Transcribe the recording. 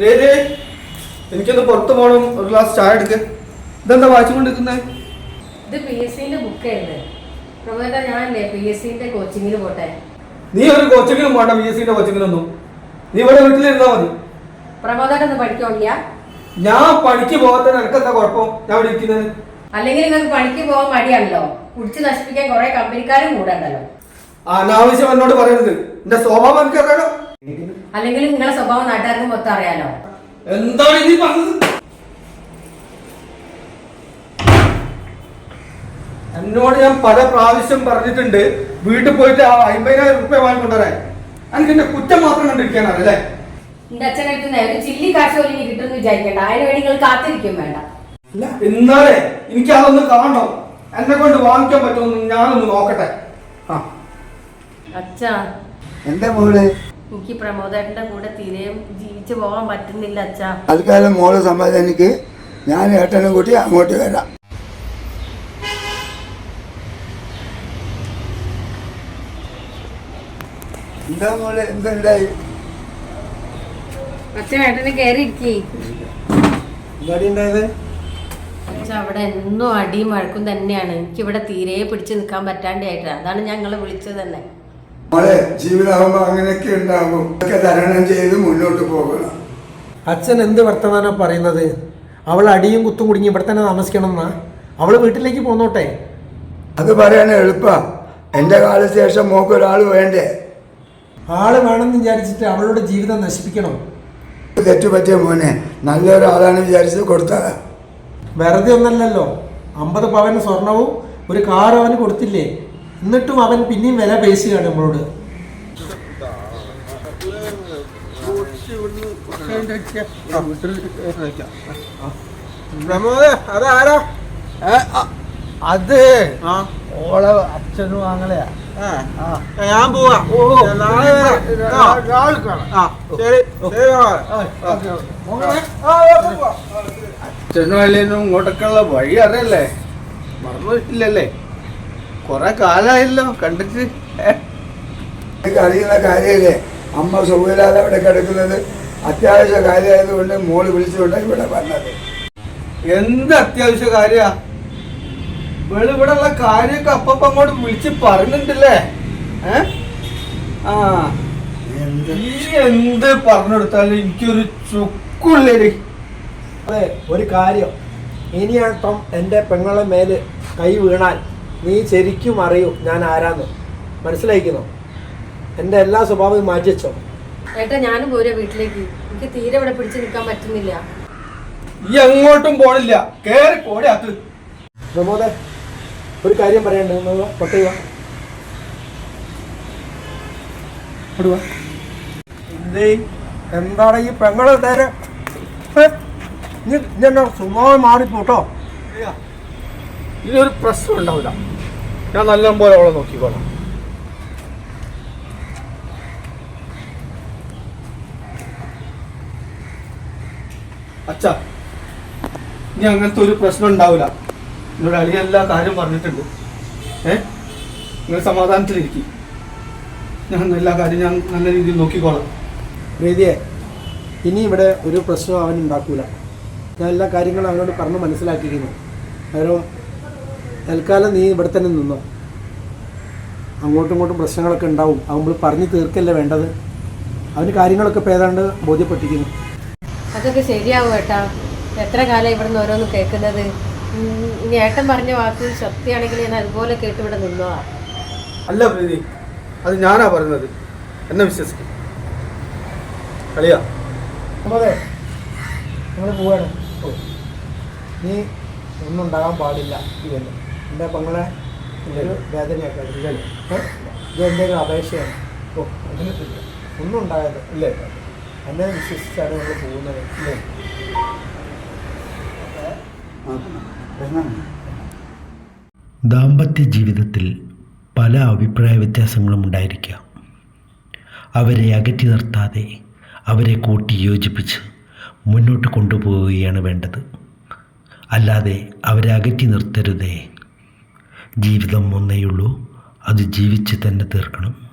രേരേ എനിക്കൊന്ന് പുറത്ത് പോകണം ഒരു ഗ്ലാസ് ചായ എടുക്ക. ഇതെന്താ വായിച്ചു കൊണ്ടിരിക്കുന്നത് ഇത് പി എസ് സിന്റെ ബുക്കായിരുന്നു പ്രമോദ ഞാനല്ലേ പി എസ് സിന്റെ കോച്ചിങ്ങിന് പോട്ടെ? നീ ഒരു കോച്ചിങ്ങിനും പോണ്ട പി എസ് സിന്റെ കോച്ചിങ്ങിനൊന്നും നീ ഇവിടെ വീട്ടിലിരുന്നാ മതി. ഞാൻ പണിക്ക് പോകാത്ത നിനക്കെന്താ കുഴപ്പം? ഞാൻ ഇവിടെ ഇരിക്കുന്നത് അല്ലെങ്കിൽ നിങ്ങൾക്ക് പണിക്ക് പോകാൻ മടിയാണല്ലോ. കുടിച്ച് നശിപ്പിക്കാൻ കുറെ കമ്പനിക്കാരും കൂടെ ഉണ്ടല്ലോ. അനാവശ്യം എന്നോട് പറയരുത്. എന്റെ സ്വഭാവം എനിക്ക് അറിയാലോ അല്ലെങ്കിൽ നിങ്ങളെ സ്വഭാവം നാട്ടുകാർക്ക് മൊത്തം അറിയാലോ? എന്താണ് നീ പറഞ്ഞത്? എന്നോട് ഞാൻ പല പ്രാവശ്യം പറഞ്ഞിട്ടുണ്ട് വീട്ടിൽ പോയിട്ട് ആ അമ്പതിനായിരം റുപ്യ വാങ്ങിക്കൊണ്ടുവരാൻ. എനിക്ക് എന്റെ കുറ്റം മാത്രം കണ്ടിരിക്കാനല്ലേ എന്റെ അച്ഛനടുത്ത് ഒരു ചില്ലി കാശ് പോലും ഇനി കിട്ടുമെന്ന് വിചാരിക്കണ്ട. അതിന് വേണ്ടി നിങ്ങൾ കാത്തിരിക്കും വേണ്ട. അല്ല എന്നാലേ എനിക്ക് അതൊന്ന് കാണണം. എന്നെ കൊണ്ട് വാങ്ങിക്കാൻ പറ്റുമെന്ന് ഞാനൊന്ന് നോക്കട്ടെ. ആ. അച്ഛാ. എന്താ മോൾ? എനിക്ക് പ്രമോദേട്ടന്റെ കൂടെ തീരെയും ജീവിച്ചു പോകാൻ പറ്റുന്നില്ല അച്ഛാ. അതുകാലം മോളെ സമ്മതം എനിക്ക് ഞാൻ ഏട്ടനെ കൂട്ടി അങ്ങോട്ട് വരാം. എന്താ മോളെ എന്തുണ്ടായി അച്ഛൻ ഏട്ടന് കയറി ഇരിക്കേ അവിടെ എന്നും അടിയും വഴക്കും തന്നെയാണ്. എനിക്ക് ഇവിടെ തീരെ പിടിച്ചു നിൽക്കാൻ പറ്റാണ്ടായിട്ടാണ് അതാണ് ഞങ്ങളെ വിളിച്ചത് തന്നെ. മോളെ ജീവിതാവുമ്പോ അങ്ങനെയൊക്കെ ഉണ്ടാകും. ഒക്കെ തരണം ചെയ്ത് മുന്നോട്ട് പോകണം. അച്ഛൻ എന്ത് വർത്തമാനം പറയുന്നത്? അവൾ അടിയും കുത്തും കുടുങ്ങി ഇവിടെ തന്നെ താമസിക്കണം എന്നാ? അവൾ വീട്ടിലേക്ക് പോന്നോട്ടെ. അത് പറയാൻ എളുപ്പാ. എന്റെ കാലശേഷം മോക്ക് ഒരാൾ വേണ്ടേ? ആൾ വേണമെന്ന് വിചാരിച്ചിട്ട് അവളുടെ ജീവിതം നശിപ്പിക്കണം. തെറ്റുപറ്റിയ മോനെ നല്ലൊരാളാണ് വിചാരിച്ച് കൊടുത്താ. വെറുതെ ഒന്നല്ലല്ലോ. അമ്പത് പവന് സ്വർണവും ഒരു കാർ അവന് കൊടുത്തില്ലേ? എന്നിട്ടും അവൻ പിന്നെയും വില പേശുകയാണ് നമ്മളോട്. അതാരാ? അത് ഓളെ അച്ഛനും ആങ്ങളെയാ. ഞാൻ പോവാ. നാളെ. അച്ഛനും അല്ലേനും ഇങ്ങോട്ടൊക്കെയുള്ള വഴി അറിയല്ലേ? മറന്നിട്ടില്ലല്ലേ? കൊറേ കാലായല്ലോ കണ്ടിട്ട്? എനിക്ക് അറിയുന്ന കാര്യമില്ലേ? അമ്മ സുഖമില്ലാതെ അവിടെ കിടക്കുന്നത് അത്യാവശ്യ കാര്യമായതുകൊണ്ട് മോൾ വിളിച്ചുകൊണ്ടാണ് ഇവിടെ വന്നത്. എന്ത് അത്യാവശ്യ കാര്യ? ഇവിടെ ഉള്ള കാര്യമൊക്കെ അപ്പപ്പ അങ്ങോട്ട് വിളിച്ച് പറഞ്ഞിട്ടില്ലേ? ഏ? ആ. നീ എന്ത് പറഞ്ഞെടുത്താലും എനിക്കൊരു ചുക്കുള്ളേ അതെ ഒരു കാര്യം. ഇനിയാട്ടം എന്റെ പെങ്ങളെ മേൽ കൈ വീണാൽ നീ ശരിക്കും അറിയൂ ഞാൻ ആരാന്ന്. മനസ്സിലായിക്കുന്നോ? എന്റെ എല്ലാ സ്വഭാവവും മാറ്റി വെച്ചോ. ഏട്ടാ ഞാനും പോരാ വീട്ടിലേക്ക്. എനിക്ക് തീരെ ഇവിടെ പിടിച്ചു നിൽക്കാൻ പറ്റുന്നില്ല. ഈ എങ്ങോട്ടും പോണില്ല. കേറി പോടെ അത്. പ്രമോദേ ഒരു കാര്യം പറയണ്ട്. പൊട്ടയുക എന്തേ? എന്താണ് ഈ പെങ്ങളെ നേരെ? സുഖമായി നീ ഇന്നെ സ്വഭാവം മാറിപ്പോട്ടോ? ഇതിനൊരു പ്രശ്നം ഉണ്ടാവില്ല ഞാൻ നല്ല പോലെ അവളെ നോക്കിക്കോളാം. അച്ഛ ഇനി അങ്ങനത്തെ ഒരു പ്രശ്നം ഉണ്ടാവില്ല എന്നോട് അളി എല്ലാ കാര്യം പറഞ്ഞിട്ടുണ്ട്. ഏ? നിങ്ങൾ സമാധാനത്തിലിരിക്കും. ഞാൻ എല്ലാ കാര്യം ഞാൻ നല്ല രീതിയിൽ നോക്കിക്കോളാം. പ്രീതിയെ ഇനി ഇവിടെ ഒരു പ്രശ്നം അവൻ ഉണ്ടാക്കൂല. ഞാൻ എല്ലാ കാര്യങ്ങളും അവനോട് പറഞ്ഞ് മനസ്സിലാക്കിയിരുന്നു കാരണം തൽക്കാലം നീ ഇവിടെ തന്നെ നിന്നോ. അങ്ങോട്ടും ഇങ്ങോട്ടും പ്രശ്നങ്ങളൊക്കെ ഉണ്ടാവും. അത് നമ്മൾ പറഞ്ഞു തീർക്കല്ലേ വേണ്ടത്? അവന് കാര്യങ്ങളൊക്കെ ഇപ്പോൾ ഏതാണ്ട് ബോധ്യപ്പെട്ടിരിക്കുന്നു. അതൊക്കെ ശരിയാവും ഏട്ടാ. എത്ര കാലം ഇവിടെ നിന്ന് ഓരോന്ന് കേൾക്കുന്നത്? ഇനി ഏട്ടൻ പറഞ്ഞ വാക്ക് ശക്തിയാണെങ്കിൽ ഞാൻ അതുപോലെ കേട്ട് ഇവിടെ നിന്നോ അല്ല പ്രീതി അത് ഞാനാ പറഞ്ഞത്. എന്നെ വിശ്വസിക്കും. കളിയാ. അതെ നമ്മൾ പോവാണ്. ഓ നീ ഒന്നും ഉണ്ടാകാൻ പാടില്ല. ഇതല്ലേ എന്റെ പങ്ങളെ? ഒരു വേദനയാക്കാതെ ഇല്ലല്ലോ? ഇത് എന്റെ ഒരു അപേക്ഷയാണ്? ഓ അങ്ങനെ ഒന്നും ഉണ്ടായത് ഇല്ലേ? എന്നെ വിശ്വസിച്ചാണ് നമ്മൾ പോകുന്നത്. ഇല്ലേ? ദാമ്പത്യ ജീവിതത്തിൽ പല അഭിപ്രായ വ്യത്യാസങ്ങളും ഉണ്ടായിരിക്കാം. അവരെ അകറ്റി നിർത്താതെ അവരെ കൂട്ടി യോജിപ്പിച്ച് മുന്നോട്ട് കൊണ്ടുപോവുകയാണ് വേണ്ടത്. അല്ലാതെ അവരെ അകറ്റി നിർത്തരുതേ. ജീവിതം ഒന്നേയുള്ളൂ. അത് ജീവിച്ച് തന്നെ തീർക്കണം.